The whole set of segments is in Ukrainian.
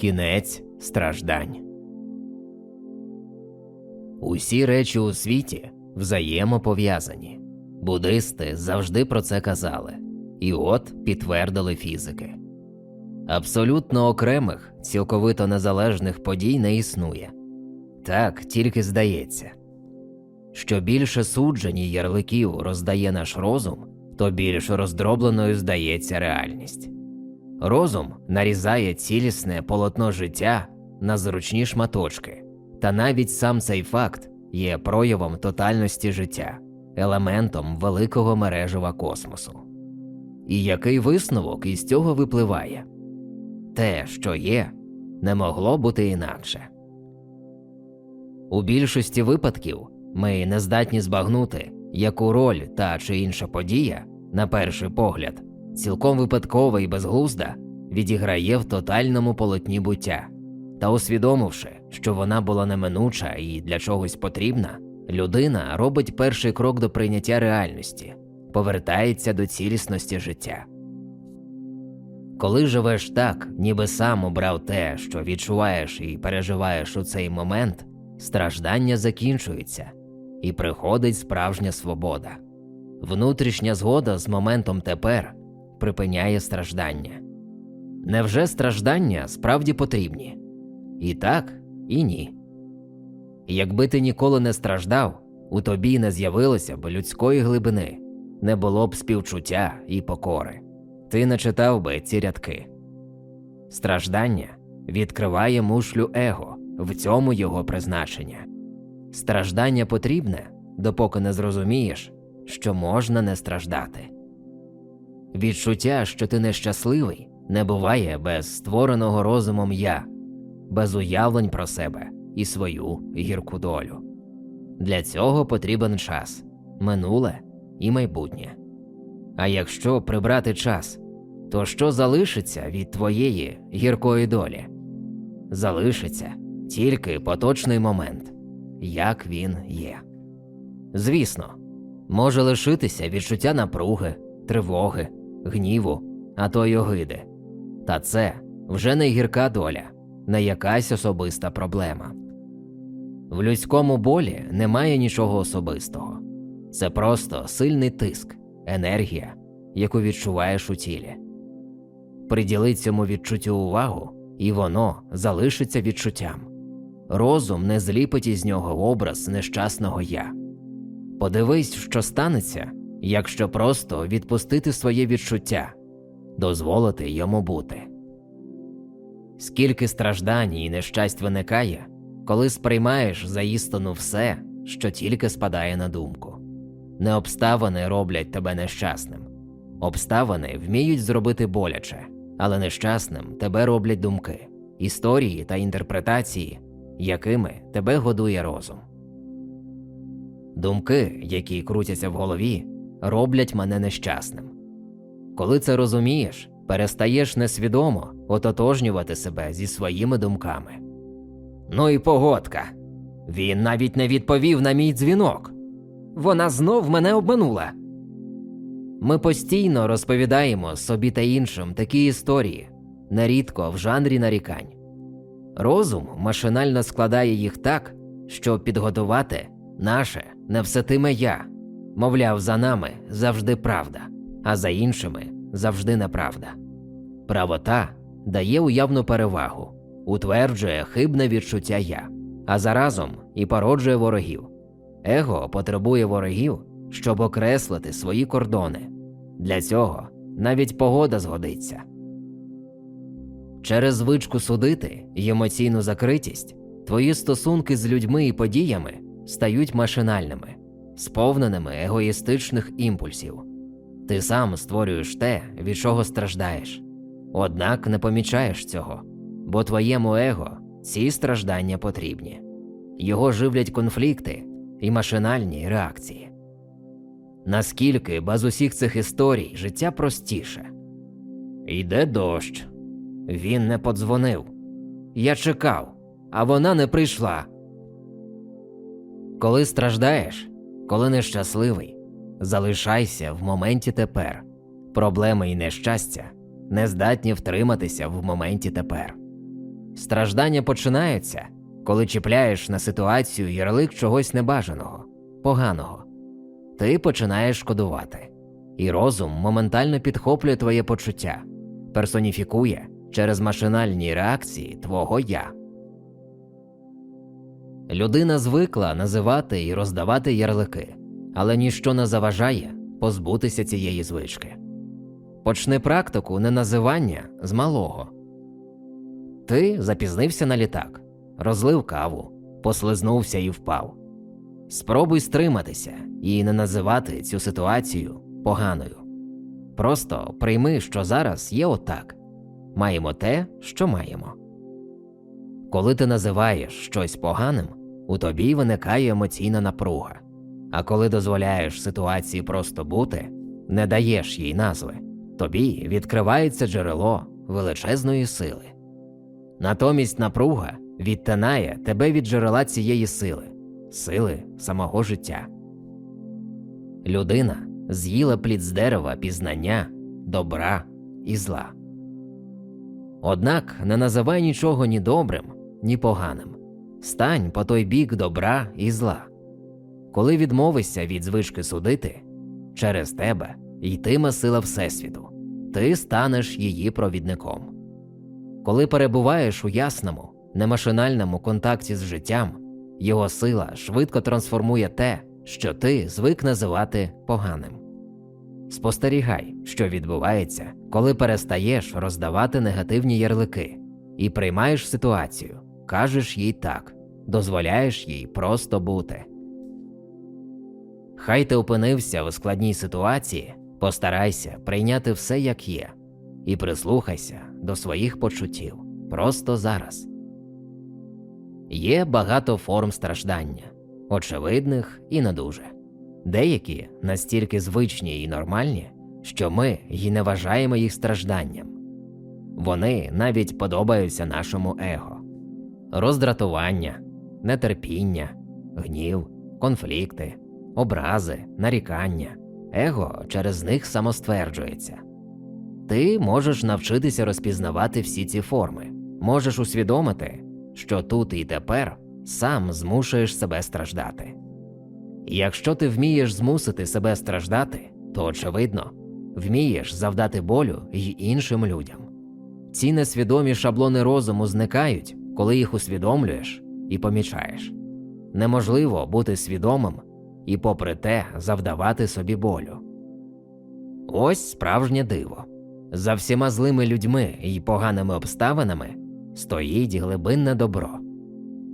Кінець страждань. Усі речі у світі взаємопов'язані. Буддисти завжди про це казали, і от підтвердили фізики. Абсолютно окремих, цілковито незалежних подій не існує. Так тільки здається. Що більше суджень і ярликів роздає наш розум, то більш роздробленою здається реальність. Розум нарізає цілісне полотно життя на зручні шматочки, та навіть сам цей факт є проявом тотальності життя, елементом великого мережева космосу. І який висновок із цього випливає? Те, що є, не могло бути інакше. У більшості випадків ми не здатні збагнути, яку роль та чи інша подія, на перший погляд, цілком випадкова і безглузда, відіграє в тотальному полотні буття. Та усвідомивши, що вона була неминуча і для чогось потрібна, людина робить перший крок до прийняття реальності, повертається до цілісності життя. Коли живеш так, ніби сам обрав те, що відчуваєш і переживаєш у цей момент, страждання закінчується, і приходить справжня свобода. Внутрішня згода з моментом тепер припиняє страждання. Невже страждання справді потрібні? І так, і ні. Якби ти ніколи не страждав, у тобі не з'явилося б людської глибини, не було б співчуття і покори. Ти не читав би ці рядки. Страждання відкриває мушлю его, в цьому його призначення. Страждання потрібне, допоки не зрозумієш, що можна не страждати. Відчуття, що ти нещасливий, не буває без створеного розумом я, без уявлень про себе і свою гірку долю. Для цього потрібен час, минуле і майбутнє. А якщо прибрати час, то що залишиться від твоєї гіркої долі? Залишиться тільки поточний момент, як він є. Звісно, може лишитися відчуття напруги, тривоги, гніву, а то й огиди. Та це вже не гірка доля, не якась особиста проблема. В людському болі немає нічого особистого. Це просто сильний тиск, енергія, яку відчуваєш у тілі. Приділи цьому відчуттю увагу, і воно залишиться відчуттям. Розум не зліпить із нього образ нещасного я. Подивись, що станеться, якщо просто відпустити своє відчуття, дозволити йому бути. Скільки страждань і нещасть виникає, коли сприймаєш за істину все, що тільки спадає на думку. Не обставини роблять тебе нещасним. Обставини вміють зробити боляче, але нещасним тебе роблять думки, історії та інтерпретації, якими тебе годує розум. Думки, які крутяться в голові, роблять мене нещасним. Коли це розумієш, перестаєш несвідомо ототожнювати себе зі своїми думками. Ну і погодка. Він навіть не відповів на мій дзвінок. Вона знов мене обманула. Ми постійно розповідаємо собі та іншим такі історії, нерідко в жанрі нарікань. Розум машинально складає їх так, щоб підготувати наше невсетиме я, мовляв, за нами завжди правда, а за іншими завжди неправда. Правота дає уявну перевагу, утверджує хибне відчуття я, а заразом і породжує ворогів. Его потребує ворогів, щоб окреслити свої кордони. Для цього навіть погода згодиться. Через звичку судити й емоційну закритість твої стосунки з людьми і подіями стають машинальними, сповненими егоїстичних імпульсів. Ти сам створюєш те, від чого страждаєш, однак не помічаєш цього, бо твоєму его ці страждання потрібні. Його живлять конфлікти і машинальні реакції. Наскільки без усіх цих історій життя простіше? Йде дощ. Він не подзвонив. Я чекав, а вона не прийшла. Коли страждаєш, коли нещасливий, залишайся в моменті тепер. Проблеми і нещастя не здатні втриматися в моменті тепер. Страждання починаються, коли чіпляєш на ситуацію ярлик чогось небажаного, поганого. Ти починаєш шкодувати, і розум моментально підхоплює твоє почуття, персоніфікує через машинальні реакції твого я. Людина звикла називати і роздавати ярлики, але ніщо не заважає позбутися цієї звички. Почни практику неназивання з малого. Ти запізнився на літак, розлив каву, послизнувся і впав. Спробуй стриматися і не називати цю ситуацію поганою. Просто прийми, що зараз є отак маємо те, що маємо. Коли ти називаєш щось поганим, у тобі виникає емоційна напруга. А коли дозволяєш ситуації просто бути, не даєш їй назви, тобі відкривається джерело величезної сили. Натомість напруга відтинає тебе від джерела цієї сили, сили самого життя. Людина з'їла плід з дерева пізнання, добра і зла. Однак не називай нічого ні добрим, ні поганим. Стань по той бік добра і зла. Коли відмовишся від звички судити, через тебе йтиме сила Всесвіту, ти станеш її провідником. Коли перебуваєш у ясному, немашинальному контакті з життям, його сила швидко трансформує те, що ти звик називати поганим. Спостерігай, що відбувається, коли перестаєш роздавати негативні ярлики і приймаєш ситуацію, кажеш їй так, дозволяєш їй просто бути. Хай ти опинився у складній ситуації, постарайся прийняти все як є, і прислухайся до своїх почуттів просто зараз. Є багато форм страждання, очевидних і не дуже. Деякі настільки звичні і нормальні, що ми й не вважаємо їх стражданням. Вони навіть подобаються нашому его, роздратування, нетерпіння, гнів, конфлікти, образи, нарікання. Его через них самостверджується. Ти можеш навчитися розпізнавати всі ці форми, можеш усвідомити, що тут і тепер сам змушуєш себе страждати. І Якщо ти вмієш змусити себе страждати, то очевидно вмієш завдати болю й іншим людям. Ці несвідомі шаблони розуму зникають, коли їх усвідомлюєш і помічаєш. Неможливо бути свідомим і, попри те, завдавати собі болю. Ось справжнє диво. За всіма злими людьми і поганими обставинами стоїть глибинне добро.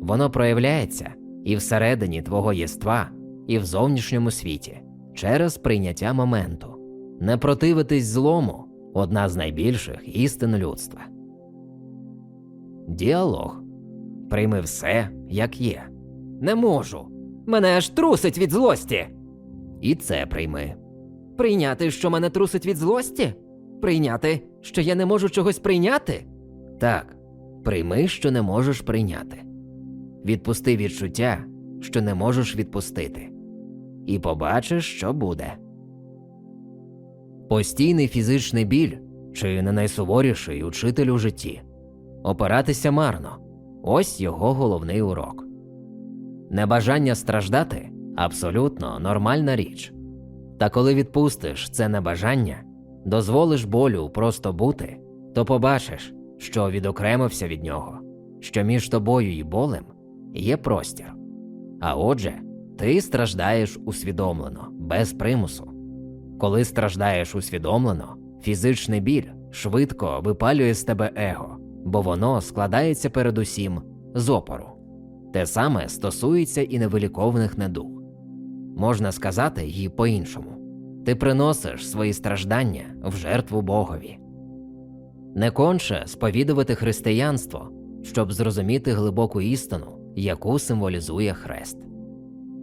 Воно проявляється і всередині твого єства, і в зовнішньому світі через прийняття моменту. Не противитись злому одна з найбільших істин людства. Діалог прийми все, як є. Не можу. Мене аж трусить від злості. І це прийми. Прийняти, що мене трусить від злості? Прийняти, що я не можу чогось прийняти? Так, прийми, що не можеш прийняти. Відпусти відчуття, що не можеш відпустити, і побачиш, що буде. Постійний фізичний біль чи не найсуворіший учитель у житті. Опиратися марно ось його головний урок. Небажання страждати абсолютно нормальна річ. Та коли відпустиш це небажання, дозволиш болю просто бути, то побачиш, що відокремився від нього, що між тобою і болем є простір. А отже, ти страждаєш усвідомлено, без примусу. Коли страждаєш усвідомлено, фізичний біль швидко випалює з тебе его, бо воно складається передусім з опору. Те саме стосується і невиліковних недуг. Можна сказати її по-іншому ти приносиш свої страждання в жертву Богові. Не конче сповідувати християнство, щоб зрозуміти глибоку істину, яку символізує хрест.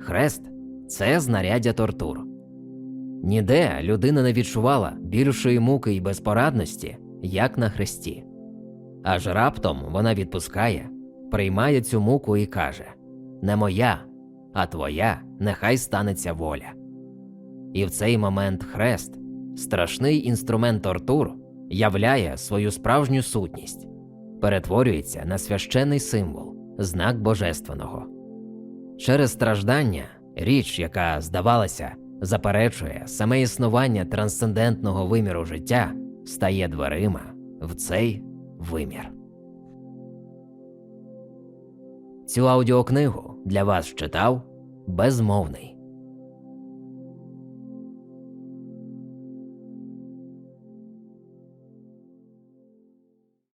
Хрест це знаряддя тортур. Ніде людина не відчувала більшої муки й безпорадності, як на хресті. Аж раптом вона відпускає, приймає цю муку і каже Не моя, а твоя нехай станеться воля. І в цей момент хрест, страшний інструмент тортур, являє свою справжню сутність. перетворюється на священний символ, знак божественного. Через страждання річ, яка, здавалося, заперечує саме існування трансцендентного виміру життя, стає дверима в цей вимір. Цю аудіокнигу для вас читав безмовний.